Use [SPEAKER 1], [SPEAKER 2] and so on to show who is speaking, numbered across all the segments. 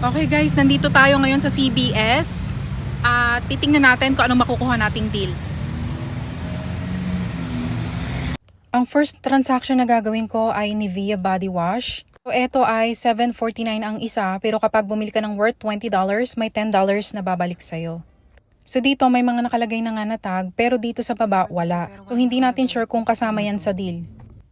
[SPEAKER 1] Okay guys, nandito tayo ngayon sa CBS. At titingnan natin kung anong makukuha nating deal. Ang first transaction na gagawin ko ay Nivea Body Wash. So, ito ay 7.49 ang isa, pero kapag bumili ka ng worth $20, may $10 na babalik sa'yo. So dito may mga nakalagay na nga na tag, pero dito sa baba wala. So hindi natin sure kung kasama yan sa deal.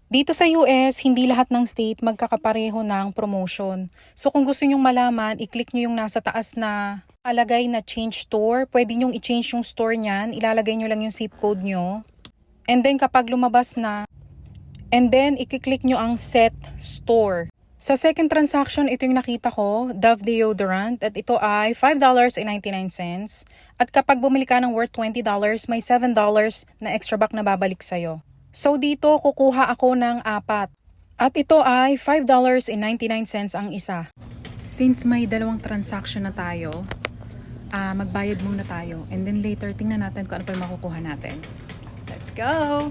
[SPEAKER 1] Dito sa US, hindi lahat ng state magkakapareho ng promotion. So kung gusto nyong malaman, i-click nyo yung nasa taas na alagay na change store. Pwede nyong i-change yung store niyan. Ilalagay nyo lang yung zip code nyo. And then kapag lumabas na, and then i-click nyo ang set store. Sa second transaction, ito yung nakita ko, Dove Deodorant, at ito ay $5.99. At kapag bumili ka ng worth $20, may $7 na extra back na babalik sa'yo. So dito, kukuha ako ng apat. At ito ay $5.99 ang isa. Since may dalawang transaction na tayo, ah magbayad muna tayo. And then later, tingnan natin kung ano pa yung makukuha natin. Let's go!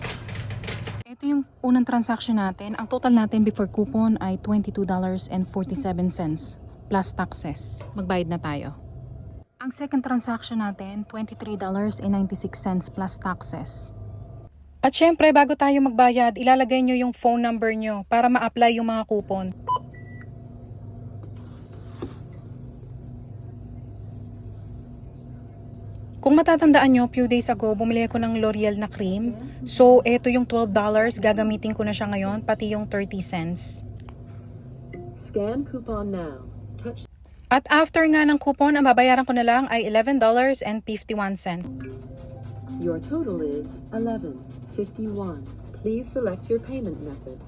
[SPEAKER 1] Ito yung unang transaction natin. Ang total natin before coupon ay $22.47 plus taxes. Magbayad na tayo. Ang second transaction natin, $23.96 plus taxes. At syempre, bago tayo magbayad, ilalagay nyo yung phone number nyo para ma-apply yung mga coupon. Kung matatandaan nyo, few days ago, bumili ako ng L'Oreal na cream. So, eto yung $12. Gagamitin ko na siya ngayon, pati yung 30 cents.
[SPEAKER 2] Scan coupon now. Touch
[SPEAKER 1] At after nga ng coupon, ang babayaran ko na lang ay $11.51.
[SPEAKER 2] your total is 11.51. Please select your payment method.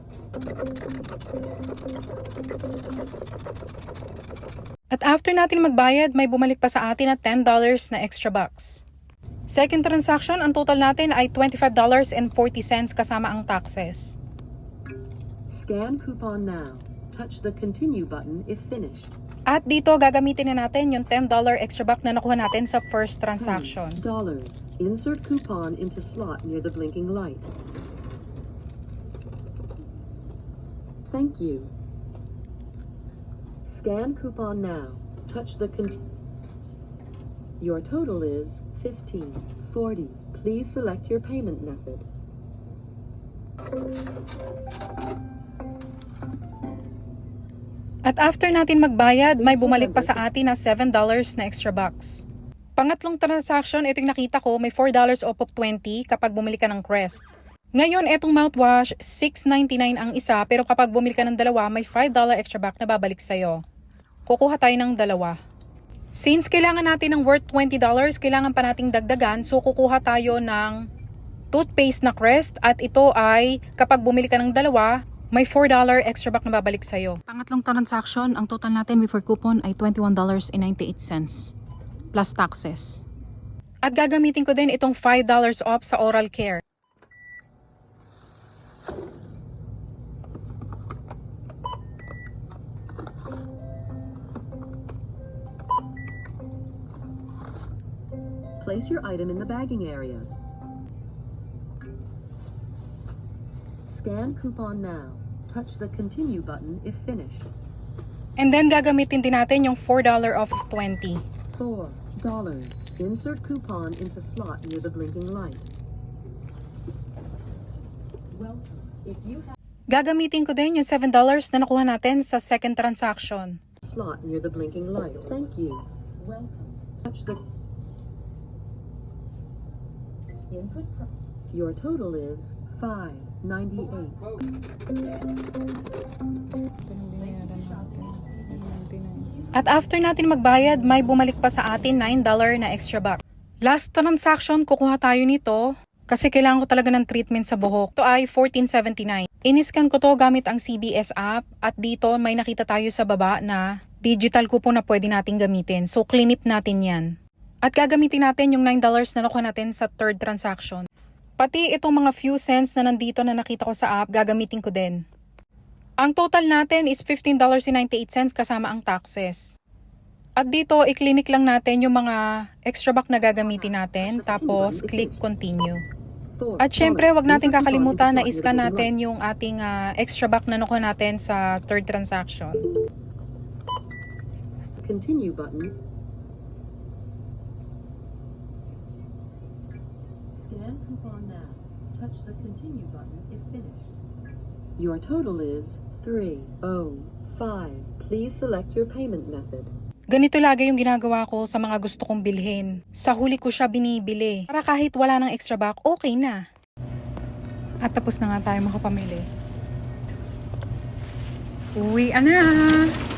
[SPEAKER 1] At after natin magbayad, may bumalik pa sa atin at $10 na extra bucks. Second transaction, ang total natin ay $25.40 kasama ang taxes.
[SPEAKER 2] Scan coupon now. Touch the continue button if finished.
[SPEAKER 1] At dito, gagamitin na natin yung $10 extra buck na nakuha natin sa first transaction.
[SPEAKER 2] Dollars. Insert coupon into slot near the blinking light. Thank you. Scan coupon now. Touch the Your total is 15.40. Please select your payment method.
[SPEAKER 1] At after natin magbayad, may bumalik pa sa atin na $7 na extra bucks. Pangatlong transaction, ito yung nakita ko, may $4 off of 20 kapag bumili ka ng Crest. Ngayon, etong mouthwash, $6.99 ang isa, pero kapag bumili ka ng dalawa, may $5 extra back na babalik sa'yo. Kukuha tayo ng dalawa. Since kailangan natin ng worth $20, kailangan pa nating dagdagan, so kukuha tayo ng toothpaste na Crest at ito ay kapag bumili ka ng dalawa, may $4 extra back na babalik sa'yo. Pangatlong transaction, ang total natin before coupon ay $21.98 plus taxes. At gagamitin ko din itong $5 off sa oral care.
[SPEAKER 2] Place your item in the bagging area. Scan coupon now. Touch the continue button if finished.
[SPEAKER 1] And then gagamitin din natin yung $4 off of 20.
[SPEAKER 2] Four dollars. Insert coupon into slot near the blinking light. Welcome. If you have
[SPEAKER 1] Gagamitin ko din yung $7 na nakuha natin sa second transaction.
[SPEAKER 2] slot near the blinking light, thank you. Welcome. Touch the input. Your total is five ninety-eight.
[SPEAKER 1] At after natin magbayad, may bumalik pa sa atin $9 na extra back. Last transaction, kukuha tayo nito kasi kailangan ko talaga ng treatment sa buhok. Ito ay $14.79. Iniscan ko to gamit ang CBS app at dito may nakita tayo sa baba na digital coupon na pwede nating gamitin. So, cleanip natin yan. At gagamitin natin yung $9 na nakuha natin sa third transaction. Pati itong mga few cents na nandito na nakita ko sa app, gagamitin ko din. Ang total natin is $15.98 kasama ang taxes. At dito, i-clinic lang natin yung mga extra back na gagamitin natin, tapos click continue. At syempre, wag natin kakalimutan na
[SPEAKER 2] blinking
[SPEAKER 1] natin yung ating ah, extra back na nakuha natin sa third transaction.
[SPEAKER 2] continue button. Scan coupon now. Touch the continue button if finished. Your total is 305. Please select your payment method.
[SPEAKER 1] Ganito lagi yung ginagawa ko sa mga gusto kong bilhin. Sa huli ko siya binibili. Para kahit wala ng extra back, okay na. At tapos na nga tayo makapamili. Uwi na!